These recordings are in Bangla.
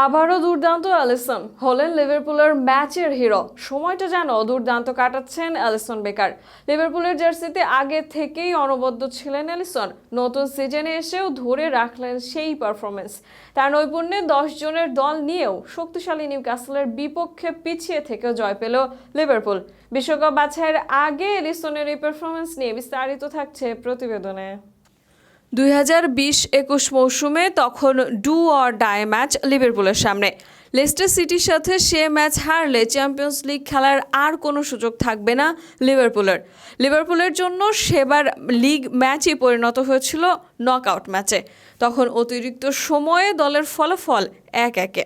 আবারও দুর্দান্ত অ্যালিসন, হলেন লিভারপুলের ম্যাচের হিরো। সময়টা যেন দুর্দান্ত কাটাচ্ছেন অ্যালিসন বেকার। লিভারপুলের জার্সিতে আগে থেকেই অনবদ্য ছিলেন অ্যালিসন। নতুন সিজনে এসেও ধরে রাখলেন সেই পারফরমেন্স তার নৈপুণ্যে দশ জনের দল নিয়েও শক্তিশালী নিউ নিউক্যাসলের বিপক্ষে পিছিয়ে থেকেও জয় পেল লিভারপুল। বিশ্বকাপ বাছাইয়ের আগে এলিসনের এই পারফরমেন্স নিয়ে বিস্তারিত থাকছে প্রতিবেদনে। দুই হাজার বিশ একুশ মৌসুমে তখন ডু অর ডাই ম্যাচ লিভারপুলের সামনে। লেস্টার সিটির সাথে সে ম্যাচ হারলে চ্যাম্পিয়ন্স লিগ খেলার আর কোনো সুযোগ থাকবে না লিভারপুলের। লিভারপুলের জন্য সেবার লিগ ম্যাচই পরিণত হয়েছিল নকআউট ম্যাচে। তখন অতিরিক্ত সময়ে দলের ফলাফল এক একে।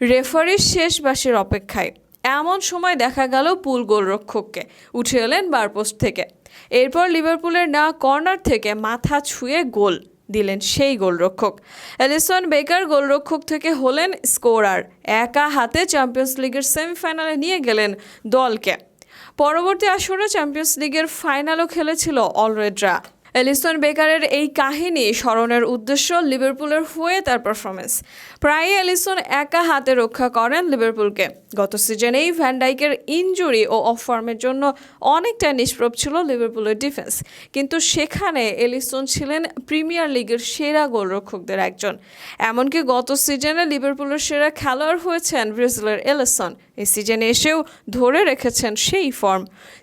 রেফারির শেষ বাসের অপেক্ষায়। এমন সময় দেখা গেল পুল গোলরক্ষককে। উঠে এলেন বারপোস্ট থেকে। এরপর লিভারপুলের না কর্নার থেকে মাথা ছুঁয়ে গোল দিলেন সেই গোলরক্ষক। অ্যালিসন বেকার গোলরক্ষক থেকে হলেন স্কোরার। একা হাতে চ্যাম্পিয়ন্স লিগের সেমিফাইনালে নিয়ে গেলেন দলকে। পরবর্তী আসরে চ্যাম্পিয়ন্স লিগের ফাইনালও খেলেছিল অলরেডরা। এলিসন বেকারের এই কাহিনী স্মরণের উদ্দেশ্য লিভারপুলের হয়ে তার পারফরমেন্স প্রায়ই এলিসন একা হাতে রক্ষা করেন লিভারপুলকে। গত সিজনেই ভ্যানডাইকের ইনজুরি ও অফ ফর্মের জন্য অনেকটা নিষ্প্রভ ছিল লিভারপুলের ডিফেন্স কিন্তু সেখানে এলিসন ছিলেন প্রিমিয়ার লিগের সেরা গোলরক্ষকদের একজন। এমনকি গত সিজনে লিভারপুলের সেরা খেলোয়াড় হয়েছেন ব্রাজিলের এলিসন। এই সিজনে এসেও ধরে রেখেছেন সেই ফর্ম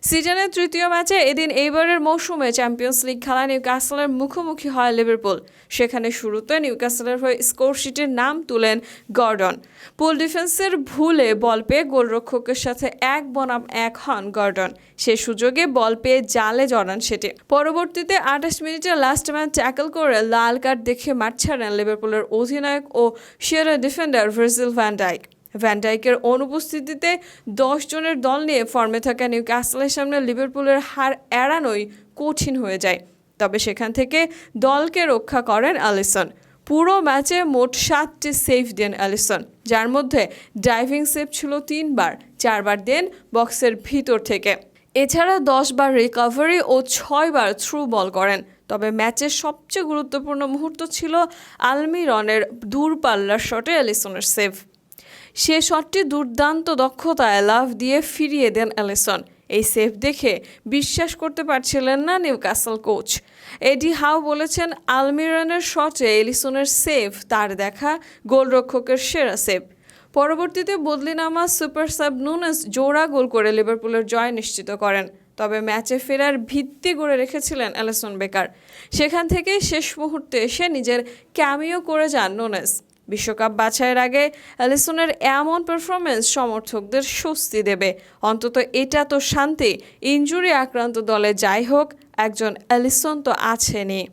সিজনের তৃতীয় ম্যাচে এদিন এইবারের মৌসুমে চ্যাম্পিয়ন্স লিগ খেলা নিউক্যাসলের মুখোমুখি হয় লিভারপুল। সেখানে শুরুতে নিউক্যাসলের হয়ে স্কোরশিটের নাম তুলেন গর্ডন। পুল ডিফেন্সের ভুলে বল পেয়ে গোলরক্ষকের সাথে এক বনাম এক হন গর্ডন। সে সুযোগে বল পেয়ে জালে জড়ান সেটি। পরবর্তীতে আঠাশ মিনিটে লাস্ট ম্যাচ ট্যাকল করে লাল কার্ড দেখে মাঠ ছাড়েন লিভারপুলের অধিনায়ক ও সেরা defender Virgil van Dijk. Van অনুপস্থিতিতে দশ জনের দল নিয়ে ফর্মে থাকা নিউ ক্যাসলের সামনে লিভারপুলের হার এড়ানোই কঠিন হয়ে যায়। তবে সেখান থেকে দলকে রক্ষা করেন অ্যালিসন। পুরো ম্যাচে মোট সাতটি সেফ দেন অ্যালিসন, যার মধ্যে ড্রাইভিং সেভ ছিল তিনবার, চারবার দেন বক্সের ভিতর থেকে। এছাড়া দশবার রিকভারি ও ছয়বার থ্রু বল করেন। তবে ম্যাচের সবচেয়ে গুরুত্বপূর্ণ মুহূর্ত ছিল আলমিরনের দূরপাল্লার শটে অ্যালিসনের সেভ। সে শটটি দুর্দান্ত দক্ষতায় লাভ দিয়ে ফিরিয়ে দেন অ্যালিসন। এই সেফ দেখে বিশ্বাস করতে পারছিলেন না নিউক্যাসল কোচ। এডি হাউ বলেছেন, আলমিরনের শটে এলিসনের সেভ তার দেখা গোলরক্ষকের সেরা সেভ পরবর্তীতে বদলি নামা সুপার সাব নুনেস জোড়া গোল করে লিভারপুলের জয় নিশ্চিত করেন। তবে ম্যাচে ফেরার ভিত্তি গড়ে রেখেছিলেন অ্যালিসন বেকার। সেখান থেকেই শেষ মুহূর্তে এসে নিজের ক্যামিও করে যান নুনেস। বিশ্বকাপ বাছাইয়ের আগে অ্যালিসনের এমন পারফরমেন্স সমর্থকদের স্বস্তি দেবে। অন্তত এটা তো শান্তি। ইঞ্জুরি আক্রান্ত দলে যাই হোক, একজন অ্যালিসন তো আছেনই।